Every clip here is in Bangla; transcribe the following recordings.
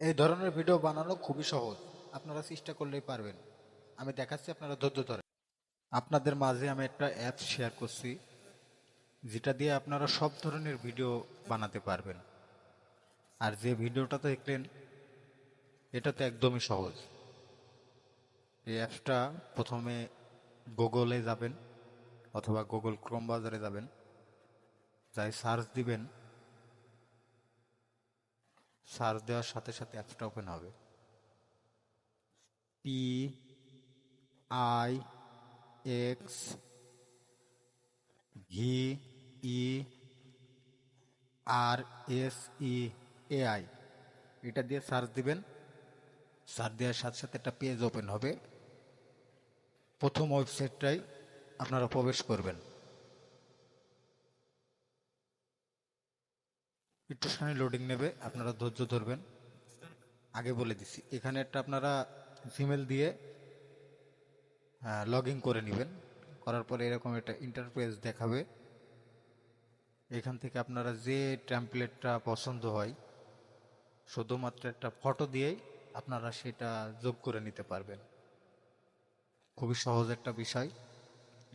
এই ধরনের ভিডিও বানানো খুবই সহজ। আপনারা চেষ্টা করলেই পারবেন। আমি দেখাচ্ছি আপনারা ধৈর্য ধরে আপনাদের মাঝে আমি একটা অ্যাপ শেয়ার করছি, যেটা দিয়ে আপনারা সব ধরনের ভিডিও বানাতে পারবেন। আর যে ভিডিওটা দেখলেন, এটা তো একদমই সহজ। এই অ্যাপসটা প্রথমে গুগলে যাবেন, অথবা গুগল ক্রোম বাজারে যাবেন। যাই সার্চ দিবেন সার্চ দেওয়ার সাথে সাথে অ্যাপসটা ওপেন হবে। P I X V E R S E A I এটা দিয়ে সার্চ দিবেন। সার্চ দেওয়ার সাথে সাথে একটা পেজ ওপেন হবে। প্রথম ওয়েবসাইটটাই আপনারা প্রবেশ করবেন। একটুখানি লোডিং নেবে, আপনারা ধৈর্য ধরবেন। আগে বলে দিছি এখানে একটা আপনারা জিমেল দিয়ে লগ ইন করে নেবেন। করার পরে এরকম একটা ইন্টারফেস দেখাবে। এখান থেকে আপনারা যে ট্যাম্পলেটটা পছন্দ হয়, শুধুমাত্র একটা ফটো দিয়েই আপনারা সেটা যোগ করে নিতে পারবেন। খুবই সহজ একটা বিষয়,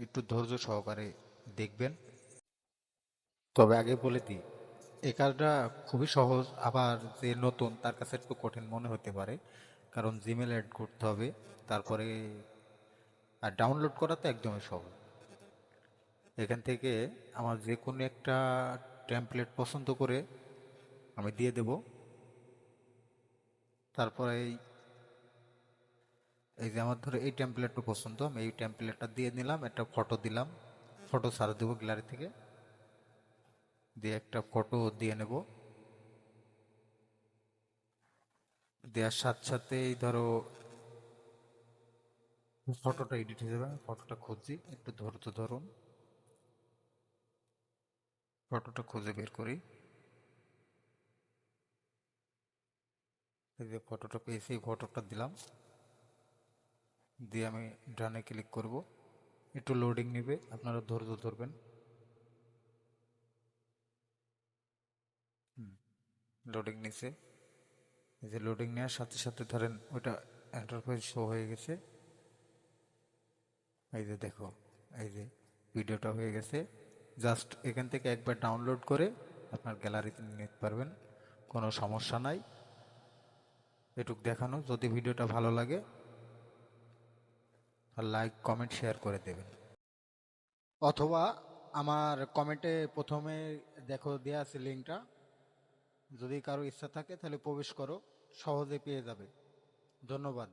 একটু ধৈর্য সহকারে দেখবেন। তবে আগে বলে দিই এই কাজটা খুবই সহজ, আবার যে নতুন তার কাছে একটু কঠিন মনে হতে পারে। কারণ জিমেল অ্যাড করতে হবে, তারপরে আর ডাউনলোড করা তো একদমই সহজ। এখান থেকে আমার যে কোনো একটা টেমপ্লেট পছন্দ করে আমি দিয়ে দেব। তারপরে এই যে আমার ধরো এই টেমপ্লেটটা পছন্দ, আমি এই টেমপ্লেটটা দিয়ে নিলাম, একটা ফটো দিলাম। ফটো ছাড়া দেবো গ্যালারি থেকে। দিয়ে একটা ফটো দিয়ে নেব। দেওয়ার সাথে সাথেই ধরো ফটোটা এডিট হয়ে যাবে। ফটোটা খুঁজছি, একটু ধরতে ধরুন। ফটোটা খুঁজে বের করি। এই যে ফটোটা পেয়েছি, এই ফটোটা দিলাম। দিয়ে আমি ডানে ক্লিক করব। একটু লোডিং নেবে, আপনারা ধৈর্য ধরবেন। লোডিং নিছে। এই যে লোডিং নেওয়ার সাথে সাথে ধরেন ওটা এন্টারপ্রাইজ শো হয়ে গেছে। এই যে দেখো, এই যে ভিডিওটা হয়ে গেছে। জাস্ট এখান থেকে একবার ডাউনলোড করে আপনার গ্যালারিতে নিতে পারবেন। কোনো সমস্যা নাই। এটুক দেখানো। যদি ভিডিওটা ভালো লাগে আর লাইক কমেন্ট শেয়ার করে দেবেন। অথবা আমার কমেন্টে প্রথমে দেখো দেওয়া আছে লিঙ্কটা যদি কারও ইচ্ছা থাকে তাহলে প্রবেশ করো সহজে পেয়ে যাবে। ধন্যবাদ।